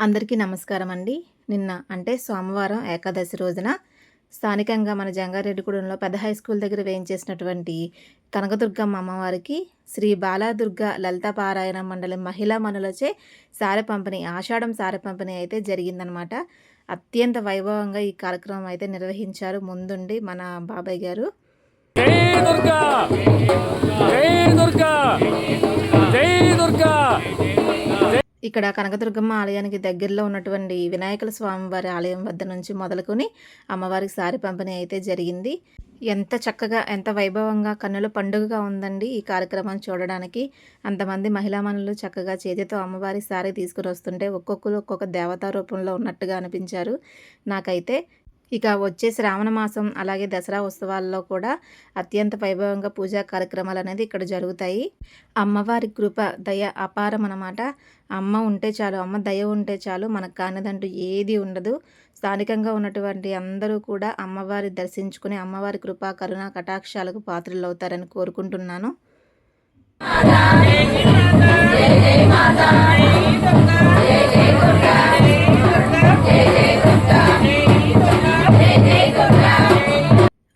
అందరికీ నమస్కారం అండి. నిన్న అంటే సోమవారం ఏకాదశి రోజున స్థానికంగా మన జంగారెడ్డిగూడెంలో పెద్ద హై స్కూల్ దగ్గర వేయించేసినటువంటి కనకదుర్గమ్మ అమ్మవారికి శ్రీ బాలాదుర్గ లలితపారాయణ మండలి మహిళా మనులచే సారె పంపిణీ ఆషాఢం సారె పంపిణీ అయితే జరిగిందనమాట. అత్యంత వైభవంగా ఈ కార్యక్రమం అయితే నిర్వహించారు ముందుండి మన బాబాయ్ గారు. జై దుర్గా! జై దుర్గా! ఇక్కడ కనకదుర్గమ్మ ఆలయానికి దగ్గరలో ఉన్నటువంటి వినాయకుల స్వామివారి ఆలయం వద్ద నుంచి మొదలుకొని అమ్మవారికి సారి పంపిణీ అయితే జరిగింది. ఎంత చక్కగా ఎంత వైభవంగా కన్నుల పండుగగా ఉందండి ఈ కార్యక్రమాన్ని చూడడానికి. అంతమంది మహిళా మనులు చక్కగా చేతితో అమ్మవారి సారీ తీసుకుని వస్తుంటే ఒక్కొక్కరు ఒక్కొక్క దేవతా రూపంలో ఉన్నట్టుగా అనిపించారు. నాకైతే ఇక వచ్చే శ్రావణ మాసం అలాగే దసరా ఉత్సవాల్లో కూడా అత్యంత వైభవంగా పూజా కార్యక్రమాలు అనేది ఇక్కడ జరుగుతాయి. అమ్మవారి కృప దయ అపారం అన్నమాట అమ్మ ఉంటే చాలు అమ్మ దయ ఉంటే చాలు మనకు కానిదంటూ ఏది ఉండదు. స్థానికంగా ఉన్నటువంటి అందరూ కూడా అమ్మవారి దర్శించుకుని అమ్మవారి కృప కరుణ కటాక్షాలకు పాత్రలు అవుతారని కోరుకుంటున్నాను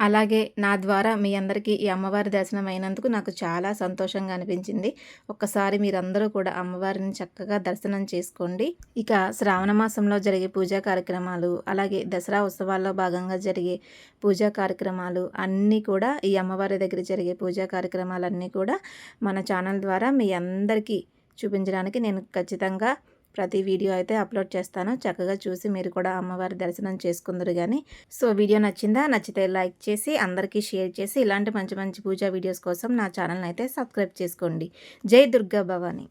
అలాగే నా ద్వారా మీ అందరికీ ఈ అమ్మవారి దర్శనం అయినందుకు నాకు చాలా సంతోషంగా అనిపించింది. ఒక్కసారి మీరందరూ కూడా అమ్మవారిని చక్కగా దర్శనం చేసుకోండి. ఇక శ్రావణ మాసంలో జరిగే పూజా కార్యక్రమాలు అలాగే దసరా ఉత్సవాల్లో భాగంగా జరిగే పూజా కార్యక్రమాలు అన్నీ కూడా ఈ అమ్మవారి దగ్గర జరిగే పూజా కార్యక్రమాలన్నీ కూడా మన ఛానల్ ద్వారా మీ అందరికీ చూపించడానికి నేను ఖచ్చితంగా ప్రతి వీడియో అయితే అప్లోడ్ చేస్తాను. చక్కగా చూసి మీరు కూడా అమ్మవారి దర్శనం చేసుకుందరు కానీ సో వీడియో నచ్చిందా? నచ్చితే లైక్ చేసి అందరికీ షేర్ చేసి ఇలాంటి మంచి మంచి పూజా వీడియోస్ కోసం నా ఛానల్ని అయితే సబ్స్క్రైబ్ చేసుకోండి. జై దుర్గా భవానీ.